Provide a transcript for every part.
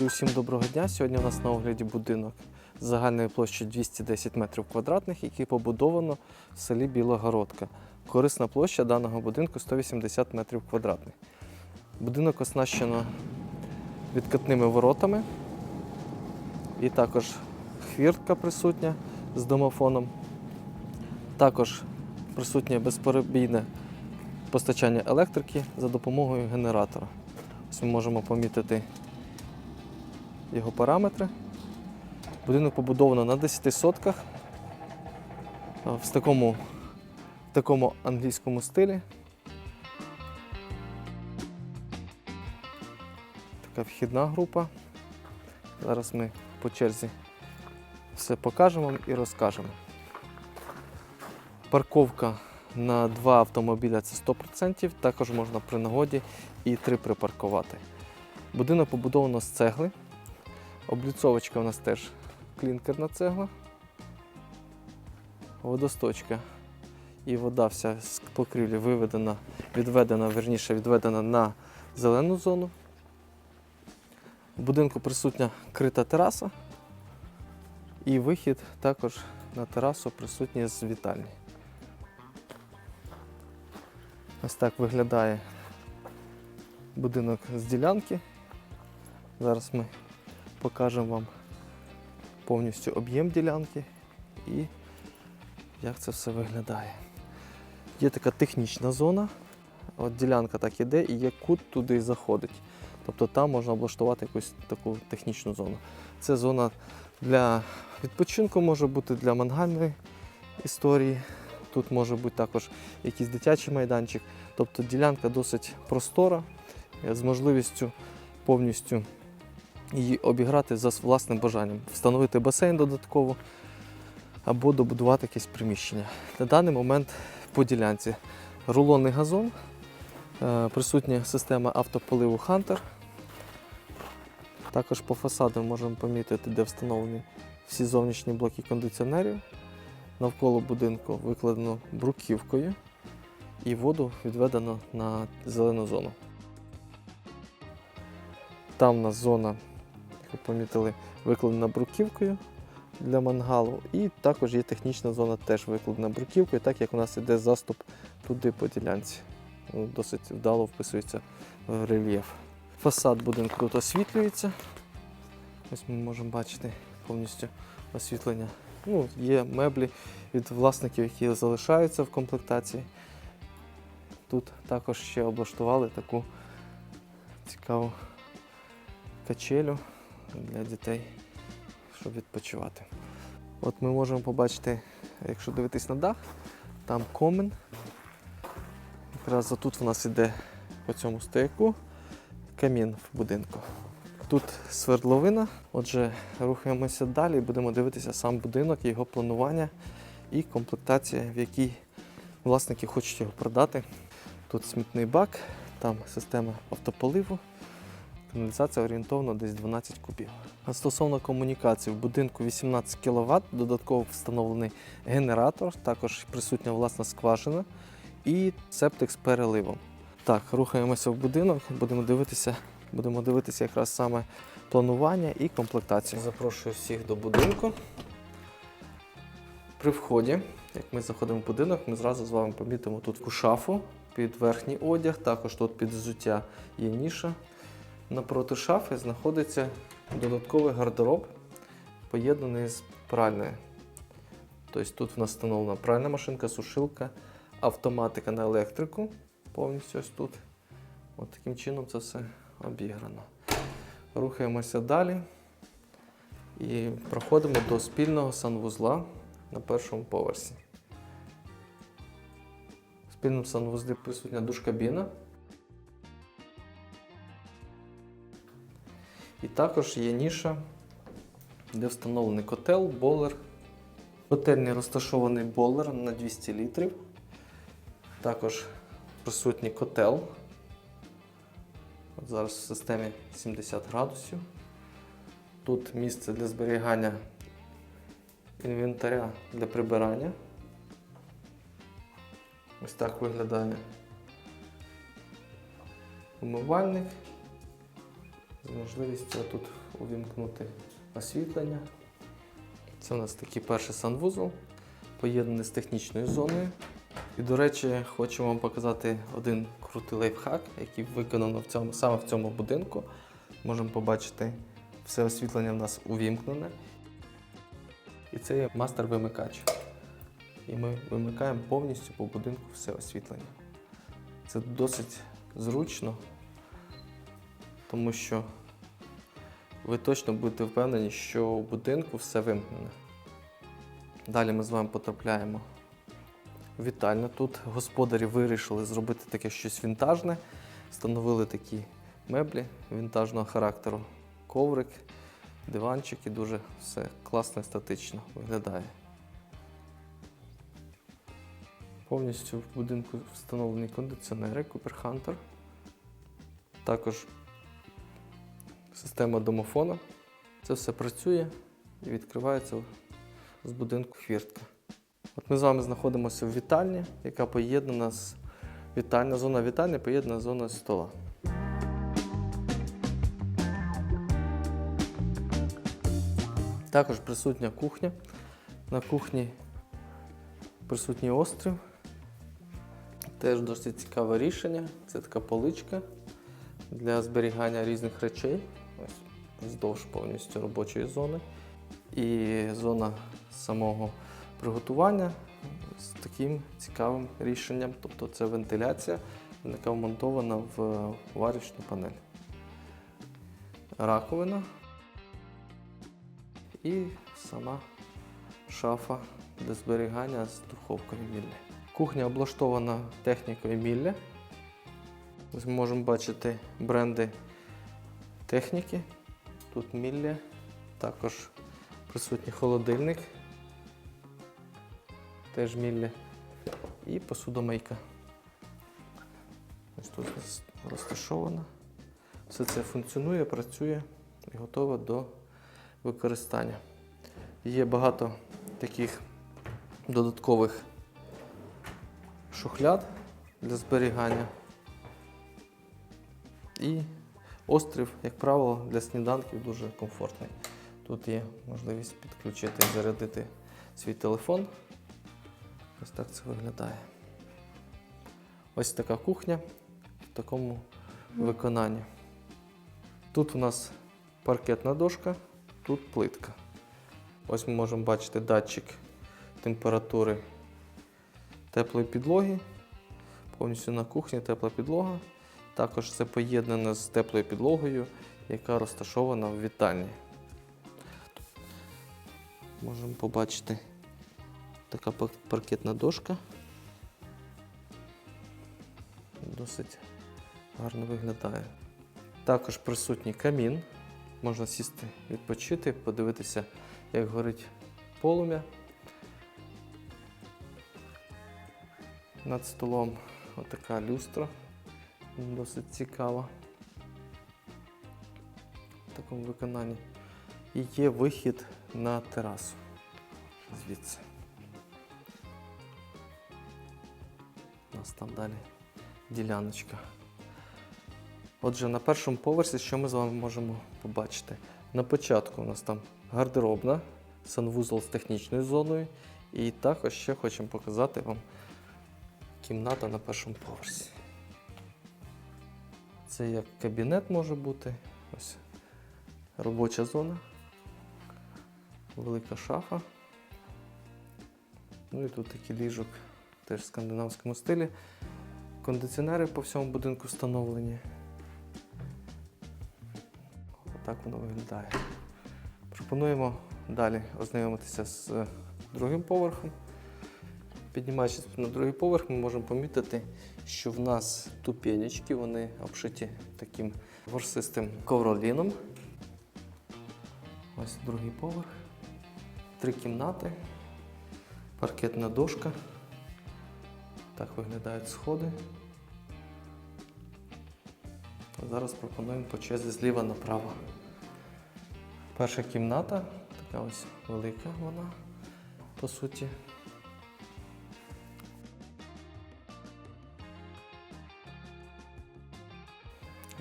Усім доброго дня. Сьогодні у нас на огляді будинок з загальною площею 210 метрів квадратних, який побудовано в селі Білогородка. Корисна площа даного будинку 180 метрів квадратних. Будинок оснащено відкатними воротами і також хвіртка присутня з домофоном. Також присутнє безперебійне постачання електрики за допомогою генератора. Ось ми можемо помітити його параметри. Будинок побудовано на 10 сотках в такому, в такому англійському стилі. Така вхідна група. Зараз ми по черзі все покажемо і розкажемо. Парковка на два автомобіля це 100%, також можна при нагоді і три припаркувати. Будинок побудовано з цегли. Обліцовочка у нас теж клінкерна цегла. Водосточка і вода вся з покрівлі виведена, відведена, верніше відведена на зелену зону. В будинку присутня крита тераса. І вихід також на терасу присутній з вітальні. Ось так виглядає будинок з ділянки. Зараз ми покажемо вам повністю об'єм ділянки і як це все виглядає. Є така технічна зона. От ділянка так іде і є кут туди заходить. Тобто там можна облаштувати якусь таку технічну зону. Це зона для відпочинку, може бути для мангальної історії. Тут може бути також якийсь дитячий майданчик. Тобто ділянка досить простора, з можливістю повністю її обіграти за власним бажанням, встановити басейн додатково або добудувати якесь приміщення. На даний момент по ділянці рулонний газон, е, присутня система автополиву Hunter. Також по фасаду можемо помітити, де встановлені всі зовнішні блоки кондиціонерів. Навколо будинку викладено бруківкою і воду відведено на зелену зону. Там у нас зона, ви помітили, викладена бруківкою для мангалу. І також є технічна зона, теж викладена бруківкою, так як у нас іде заступ туди по ділянці. Ну, Досить вдало вписується в рельєф. Фасад будинку тут освітлюється. Ось ми можемо бачити повністю освітлення. Ну, є меблі від власників, які залишаються в комплектації. Тут також ще облаштували таку цікаву качелю для дітей, щоб відпочивати. От ми можемо побачити, якщо дивитись на дах, там комен. Якраз тут у нас іде по цьому стояку камін в будинку. Тут свердловина, отже, рухаємося далі і будемо дивитися сам будинок, його планування і комплектація, в якій власники хочуть його продати. Тут смітний бак, там система автополиву, каналізація орієнтовно десь 12 кубів. А стосовно комунікацій, в будинку 18 кВт, додатково встановлений генератор, також присутня власна скважина і септик з переливом. Так, рухаємося в будинок, будемо дивитися, будемо дивитися якраз саме планування і комплектацію. Запрошую всіх до будинку. При вході, як ми заходимо в будинок, ми зразу з вами помітимо тут шафу під верхній одяг, також тут під взуття є ніша. Напроти шафи знаходиться додатковий гардероб, поєднаний з пральною. Тобто тут в нас встановлена пральна машинка, сушилка, автоматика на електрику. Повністю ось тут. От таким чином це все обіграно. Рухаємося далі і проходимо до спільного санвузла на першому поверсі. В спільному санвузлі присутня душкабіна. Також є ніша, де встановлений котел, болер. В котельні розташований болер на 200 літрів. Також присутній котел. От зараз в системі 70 градусів. Тут місце для зберігання інвентаря для прибирання. Ось так виглядає умивальник. Можливість тут увімкнути освітлення. Це у нас такий перший санвузол, поєднаний з технічною зоною. І, до речі, хочу вам показати один крутий лайфхак, який виконано в цьому, саме в цьому будинку. Можемо побачити, все освітлення в нас увімкнене. І це є мастер-вимикач. І ми вимикаємо повністю по будинку все освітлення. Це досить зручно, тому що ви точно будете впевнені, що у будинку все вимкнене. Далі ми з вами потрапляємо в вітальню. Тут господарі вирішили зробити таке щось вінтажне, встановили такі меблі вінтажного характеру, коврик, диванчик і дуже все класно естетично виглядає. Повністю в будинку встановлені кондиціонери Cooper Hunter. Також система домофона. Це все працює і відкривається з будинку хвіртка. От ми з вами знаходимося в вітальні, яка поєднана з вітальня, зона вітальні поєднана з зоною стола. Також присутня кухня. На кухні присутній острів. Теж досить цікаве рішення. Це така поличка для зберігання різних речей. Вздовж повністю робочої зони. І зона самого приготування з таким цікавим рішенням. Тобто це вентиляція, яка вмонтована в варочну панель. Раковина і сама шафа для зберігання з духовкою мілля. Кухня облаштована технікою мілля. Ми можемо бачити бренди техніки. Тут мілля, також присутній холодильник, теж мілля і посудомийка. Ось тут розташована. Все це функціонує, працює і готове до використання. Є багато таких додаткових шухляд для зберігання. І острів, як правило, для сніданків дуже комфортний. Тут є можливість підключити і зарядити свій телефон. Ось так це виглядає. Ось така кухня в такому виконанні. Тут у нас паркетна дошка, тут плитка. Ось ми можемо бачити датчик температури теплої підлоги. Повністю на кухні тепла підлога. Також це поєднано з теплою підлогою, яка розташована в вітальні. Можемо побачити така паркетна дошка. Досить гарно виглядає. Також присутній камін. Можна сісти, відпочити, подивитися, як горить полум'я. Над столом отака люстра. Досить цікава. В такому виконанні. І є вихід на терасу. Звідси. У нас там далі діляночка. Отже, на першому поверсі, що ми з вами можемо побачити? На початку у нас там гардеробна, санвузол з технічною зоною. І також ще хочемо показати вам кімната на першому поверсі. Це як кабінет може бути. Ось робоча зона, велика шафа. Ну і тут такий ліжок теж в скандинавському стилі. Кондиціонери по всьому будинку встановлені. Отак воно виглядає. Пропонуємо далі ознайомитися з другим поверхом. Піднімаючись на другий поверх, ми можемо помітити, що в нас ступенечки, вони обшиті таким ворсистим ковроліном. Ось другий поверх. Три кімнати, паркетна дошка. Так виглядають сходи. Зараз пропонуємо по черзі зліва направо. Перша кімната, така ось велика вона, по суті.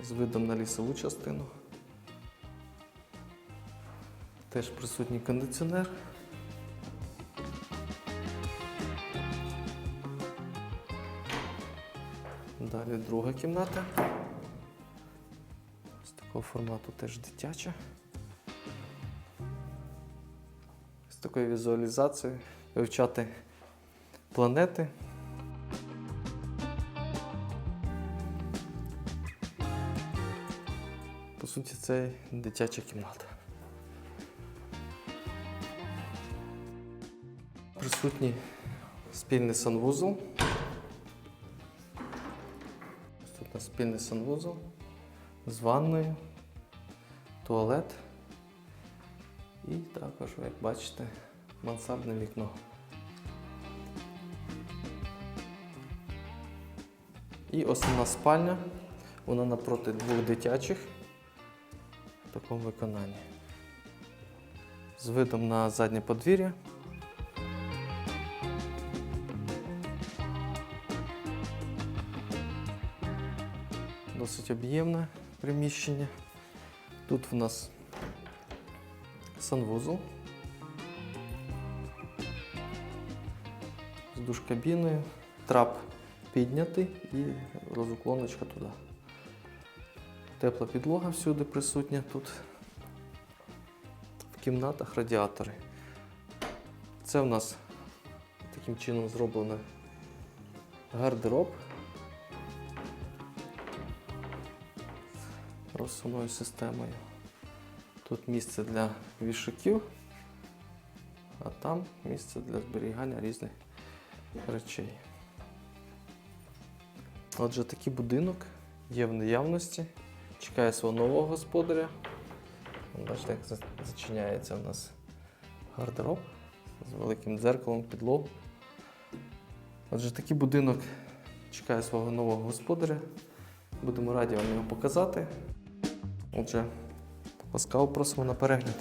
З видом на лісову частину. Теж присутній кондиціонер. Далі друга кімната. З такого формату теж дитяча. З такою візуалізацією вивчати планети. Суті, це дитяча кімната. Присутній спільний санвузол. Тут у спільний санвузол з ванною, туалет і також, як бачите, мансардне вікно. І основна спальня. Вона напроти двох дитячих в такому виконанні. З видом на заднє подвір'я. Досить об'ємне приміщення. Тут в нас санвузол з душкабіною, трап піднятий і розуклоночка туди. Тепла підлога всюди присутня тут. В кімнатах радіатори. Це в нас таким чином зроблено гардероб. розсувною системою. Тут місце для вішаків, а там місце для зберігання різних речей. Отже, такий будинок є в наявності, чекає свого нового господаря. Бачите, як зачиняється у нас гардероб з великим дзеркалом, підлогу. Отже, такий будинок чекає свого нового господаря. Будемо раді вам його показати. Отже, ласкаво просимо на перегляд.